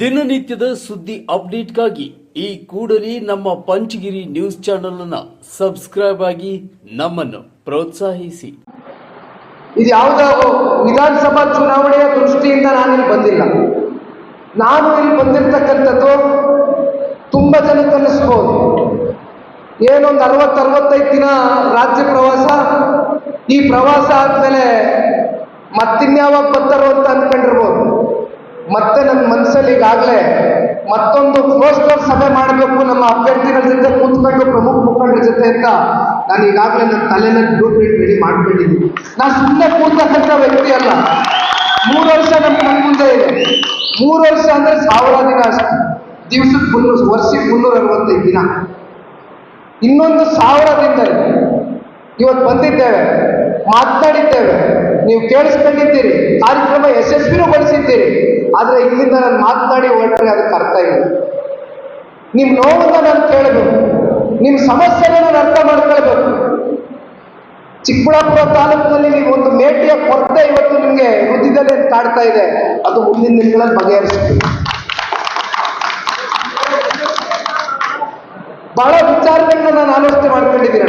ದಿನನಿತ್ಯದ ಸುದ್ದಿ ಅಪ್ಡೇಟ್ಗಾಗಿ ಈ ಕೂಡಲೇ ನಮ್ಮ ಪಂಚಗಿರಿ ನ್ಯೂಸ್ ಚಾನೆಲ್ ಅನ್ನ ಸಬ್ಸ್ಕ್ರೈಬ್ ಆಗಿ ನಮ್ಮನ್ನು ಪ್ರೋತ್ಸಾಹಿಸಿ. ಇದು ಯಾವುದೋ ವಿಧಾನಸಭಾ ಚುನಾವಣೆಯ ದೃಷ್ಟಿಯಿಂದ ನಾನು ಇಲ್ಲಿ ಬಂದಿಲ್ಲ. ನಾನು ಇಲ್ಲಿ ಬಂದಿರತಕ್ಕಂಥದ್ದು ತುಂಬ ಜನ ಅನ್ನಿಸ್ಬೋದು ಏನೊಂದು ಅರವತ್ತು, ಅರವತ್ತೈದು ದಿನ ರಾಜ್ಯ ಪ್ರವಾಸ, ಈ ಪ್ರವಾಸ ಆದಮೇಲೆ ಮತ್ತಿನ್ಯಾವಾಗ ಬರ್ತಾರೋ ಅಂತ ಅಂದ್ಕೊಂಡಿರ್ಬೋದು ಮತ್ತೆ ನನ್ನ ಮನಸ್ಸಲ್ಲಿ ಈಗಾಗಲೇ ಮತ್ತೊಂದು ಕ್ಲೋಸ್ ಸಭೆ ಮಾಡಬೇಕು ನಮ್ಮ ಅಭ್ಯರ್ಥಿಗಳ ಜೊತೆ ಕೂತ್ಕೊಂಡು ಪ್ರಮುಖ ಮುಖಂಡರ ಜೊತೆ ಅಂತ ನಾನು ಈಗಾಗಲೇ ನನ್ನ ತಲೆನಲ್ಲಿ ಬ್ಲೂ ಪ್ರಿಂಟ್ ರೆಡಿ ಮಾಡ್ಕೊಂಡಿದ್ದೀನಿ. ನಾನು ಸುಮ್ಮನೆ ಕೂತಕ್ಕಂಥ ವ್ಯಕ್ತಿ ಅಲ್ಲ. ಮೂರು ವರ್ಷ ನಮ್ಮ ನನ್ನ ಮುಂದೆ ಇದೆ. ಮೂರು ವರ್ಷ ಅಂದ್ರೆ ಸಾವಿರ ದಿನ ಅಷ್ಟೇ. ದಿವ್ಸಕ್ಕೆ ಮುನ್ನೂರು, ವರ್ಷಕ್ಕೆ ಮುನ್ನೂರ ಅರವತ್ತೈದು ದಿನ. ಇನ್ನೊಂದು ಸಾವಿರ ದಿನದಲ್ಲಿ ಇವತ್ತು ಬಂದಿದ್ದೇವೆ, ಮಾತನಾಡಿದ್ದೇವೆ. ನೀವು ಕೇಳಿಸ್ಕೊಂಡಿದ್ದೀರಿ. ಕಾರ್ಯಕ್ರಮ ಯಶಸ್ವಿನಗೊಳಿಸಿದ್ದೀರಿ ಆದರೆ ಇಲ್ಲಿಂದ ನಾನು ಮಾತನಾಡಿ ಹೊರಟ್ರೆ ಅದಕ್ಕೆ ಅರ್ಥ ಇಲ್ಲ. ನಿಮ್ ನೋವನ್ನ ನಾನು ಕೇಳಬೇಕು. ನಿಮ್ ಸಮಸ್ಯೆನ ಅರ್ಥ ಮಾಡ್ಕೊಳ್ಬೇಕು. ಚಿಕ್ಕಬಳ್ಳಾಪುರ ತಾಲೂಕಿನಲ್ಲಿ ನೀವು ಒಂದು ಮೇಟಿಯ ಕೊರತೆ ಇವತ್ತು ನಿಮಗೆ ವೃದ್ಧಿದಲ್ಲಿ ಕಾಡ್ತಾ ಇದೆ. ಅದು ಮುಂದಿನ ದಿನಗಳಲ್ಲಿ ಬಗೆಹರಿಸ್ತೀವಿ ಬಹಳ ವಿಚಾರಗಳನ್ನ ನಾನು ಆಲೋಚನೆ ಮಾಡ್ಕೊಂಡಿದ್ದೀನಿ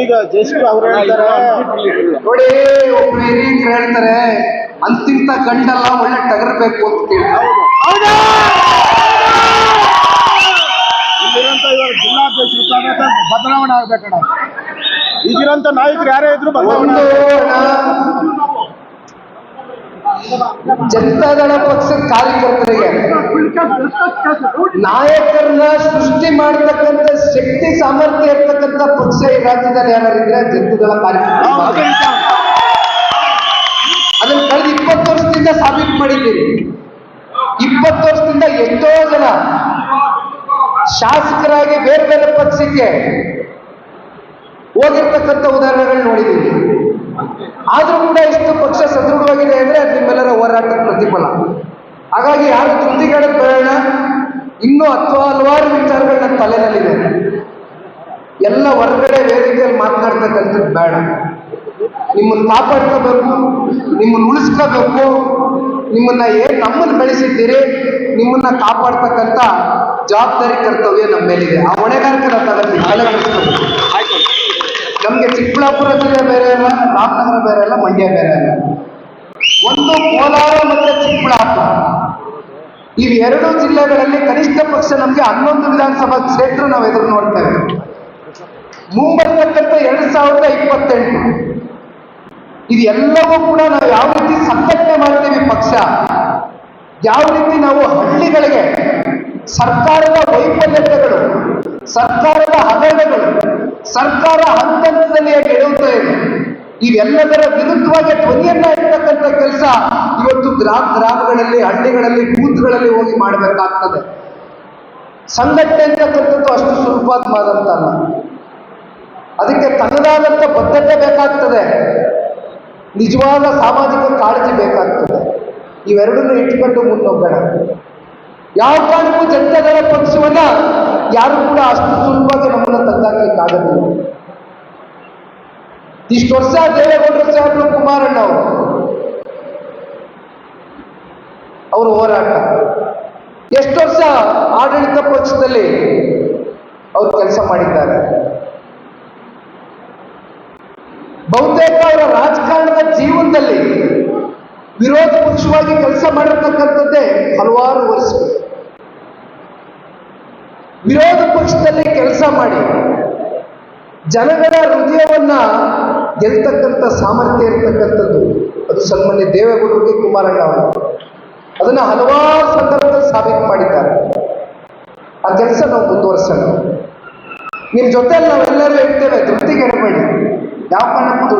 ಈಗ ಜಸ್ಟ್ ಅವ್ರು ಹೇಳ್ತಾರೆ. ನೋಡಿ ಒಬ್ರು ಹಿರಿಯರು ಹೇಳ್ತಾರೆ. ಅಂತಿಂತ ಗಂಡಲ್ಲ ಒಳ್ಳೆ ಟಗರ್ಬೇಕು ಅಂತ ಇವಾಗ ಜಿಲ್ಲಾಧ್ಯಕ್ಷರು ಸಮೇತ ಬದಲಾವಣೆ ಆಗ್ಬೇಕಣ್ಣ. ಈಗಿರಂತ ನಾಯಕರು ಯಾರೇ ಇದ್ರು ಬದಲಾವಣೆ ಜನತಾದಳ ಪಕ್ಷದ ಕಾರ್ಯಕರ್ತರಿಗೆ ನಾಯಕರನ್ನ ಸೃಷ್ಟಿ ಮಾಡತಕ್ಕಂಥ ಶಕ್ತಿ ಸಾಮರ್ಥ್ಯ ಇರ್ತಕ್ಕಂಥ ಪಕ್ಷ ಈ ರಾಜ್ಯದಲ್ಲಿ ಯಾರಿದ್ರೆ ಜನತಾದಳ ಕಾರ್ಯಕರ್ತರು. ಅದನ್ನ ಕಳೆದ ಇಪ್ಪತ್ತು ವರ್ಷದಿಂದ ಸಾಬೀತು ಮಾಡಿದ್ದೀರಿ. ಇಪ್ಪತ್ತು ವರ್ಷದಿಂದ ಎಷ್ಟೋ ಜನ ಶಾಸಕರಾಗಿ ಬೇರೆ ಬೇರೆ ಪಕ್ಷಕ್ಕೆ ಹೋಗಿರ್ತಕ್ಕಂಥ ಉದಾಹರಣೆಗಳು ನೋಡಿದ್ದೀವಿ ಆದ್ರೂ ಕೂಡ ಇಷ್ಟು ಪಕ್ಷ ಸದೃಢವಾಗಿದೆ ಅಂದ್ರೆ ಅದು ನಿಮ್ಮೆಲ್ಲರ ಹೋರಾಟದ ಪ್ರತಿಫಲ. ಹಾಗಾಗಿ ಯಾರು ತುದಿಗಳ ಬೇಡ ಇನ್ನೂ ಹತ್ತು ಹಲವಾರು ವಿಚಾರಗಳು ನನ್ನ ತಲೆನಲ್ಲಿದೆ. ಎಲ್ಲ ಹೊರಗಡೆ ವೇದಿಕೆಯಲ್ಲಿ ಮಾತನಾಡ್ತಕ್ಕಂಥದ್ದು ಬೇಡ. ನಿಮ್ಮನ್ನು ಕಾಪಾಡ್ಕೋಬೇಕು, ನಿಮ್ಮನ್ನು ಉಳಿಸ್ಕೋಬೇಕು, ನಿಮ್ಮನ್ನ ಏನ್ ನಮ್ಮನ್ನು ಬೆಳೆಸಿದ್ದೀರಿ, ನಿಮ್ಮನ್ನ ಕಾಪಾಡ್ತಕ್ಕಂಥ ಜವಾಬ್ದಾರಿ ಕರ್ತವ್ಯ ನಮ್ಮ ಮೇಲಿದೆ ಆ ಹೊಣೆಗಾರಿಕೆ ನಾವು ಕೆಡಿಸ್ಕೋಬೇಕು ನಮ್ಗೆ ಚಿಕ್ಕಬಳ್ಳಾಪುರ ಜಿಲ್ಲೆ ಬೇರೆ ಅಲ್ಲ, ರಾಮನಗರ ಬೇರೆ ಅಲ್ಲ, ಮಂಡ್ಯ ಬೇರೆ ಅಲ್ಲ. ಒಂದು ಕೋಲಾರ ಮತ್ತೆ ಚಿಕ್ಕಬಳ್ಳಾಪುರ. ಇವೆರಡು ಜಿಲ್ಲೆಗಳಲ್ಲಿ ಕನಿಷ್ಠ ಪಕ್ಷ ನಮ್ಗೆ ಹನ್ನೊಂದು ವಿಧಾನಸಭಾ ಕ್ಷೇತ್ರ ನಾವು ಎದುರು ನೋಡ್ತೇವೆ. ಮುಂಬರ್ತಕ್ಕಂಥ ಎರಡ್ ಸಾವಿರದ ಇಪ್ಪತ್ತೆಂಟು. ಇದೆಲ್ಲವೂ ಕೂಡ ನಾವು ಯಾವ ರೀತಿ ಸಂಘಟನೆ ಮಾಡ್ತೀವಿ ಪಕ್ಷ, ಯಾವ ರೀತಿ ನಾವು ಹಳ್ಳಿಗಳಿಗೆ ಸರ್ಕಾರದ ವೈಫಲ್ಯತೆಗಳು, ಸರ್ಕಾರದ ಹಗರಣಗಳು ಸರ್ಕಾರ ಹಂತ ಹಂತದಲ್ಲಿ ಹೇಗೆ ಎಳೆಯುತ್ತಾ ಇದೆ. ಇವೆಲ್ಲದರ ವಿರುದ್ಧವಾಗಿ ಧ್ವನಿಯನ್ನ ಇರ್ತಕ್ಕಂಥ ಕೆಲಸ ಇವತ್ತು ಗ್ರಾಮ ಗ್ರಾಮಗಳಲ್ಲಿ, ಹಳ್ಳಿಗಳಲ್ಲಿ, ಬೂತ್ಗಳಲ್ಲಿ ಹೋಗಿ ಮಾಡಬೇಕಾಗ್ತದೆ. ಸಂಘಟನೆ ಅಂತಕ್ಕಂಥದ್ದು ಅಷ್ಟು ಸುಲಭವಾದಂತಲ್ಲ. ಅದಕ್ಕೆ ತನ್ನದಾದಂಥ ಬದ್ಧತೆ ಬೇಕಾಗ್ತದೆ. ನಿಜವಾದ ಸಾಮಾಜಿಕ ಕಾಳಜಿ ಬೇಕಾಗ್ತದೆ. ಇವೆರಡನ್ನು ಇಟ್ಕೊಂಡು ಮುನ್ನೋಗೋಣ. ಯಾವ ಕಾರಣಕ್ಕೂ ಜನತಾದಳ ಪಕ್ಷವನ್ನ ಯಾರು ಕೂಡ ಅಷ್ಟು ಸುಲಭವಾಗಿ ನಮ್ಮನ್ನು ತಂದಾಕ್ಲಿಕ್ಕಾಗೋದಿಲ್ಲ ಇಷ್ಟು ವರ್ಷ ದೇವೇಗೌಡರು ಸಾಹೇಬರು ಕುಮಾರಣ್ಣ ಅವರು. ಅವರು ಹೋರಾಟ. ಎಷ್ಟು ವರ್ಷ ಆಡಳಿತ ಪಕ್ಷದಲ್ಲಿ ಅವರು ಕೆಲಸ ಮಾಡಿದ್ದಾರೆ. ಬಹುತೇಕ ಅವರ ರಾಜಕಾರಣದ ಜೀವನದಲ್ಲಿ ವಿರೋಧ ಪಕ್ಷವಾಗಿ ಕೆಲಸ ಮಾಡಿರ್ತಕ್ಕಂಥದ್ದೇ ಹಲವಾರು ವರ್ಷಗಳು ವಿರೋಧ ಪಕ್ಷದಲ್ಲಿ ಕೆಲಸ ಮಾಡಿ ಜನಗಳ ಹೃದಯವನ್ನ ಗೆಲ್ತಕ್ಕಂಥ ಸಾಮರ್ಥ್ಯ ಇರತಕ್ಕಂಥದ್ದು. ಅದು ಸನ್ಮಾನ್ಯ ದೇವೇಗೌಡರಿಗೆ ಕುಮಾರಣ್ಣ ಅವರು. ಅದನ್ನ ಹಲವಾರು ಸಂದರ್ಭದಲ್ಲಿ ಸಾಬೀತು ಮಾಡಿದ್ದಾರೆ. ಆ ಕೆಲಸ ನಾವು ಮುಂದುವರ್ಸೋಣ. ನಿಮ್ಮ ಜೊತೆಯಲ್ಲಿ ನಾವೆಲ್ಲರೂ ಇರ್ತೇವೆ ಧೃತಿಗೆಡಬೇಡಿ ಯಾವ ಕಾರಣಕ್ಕೂ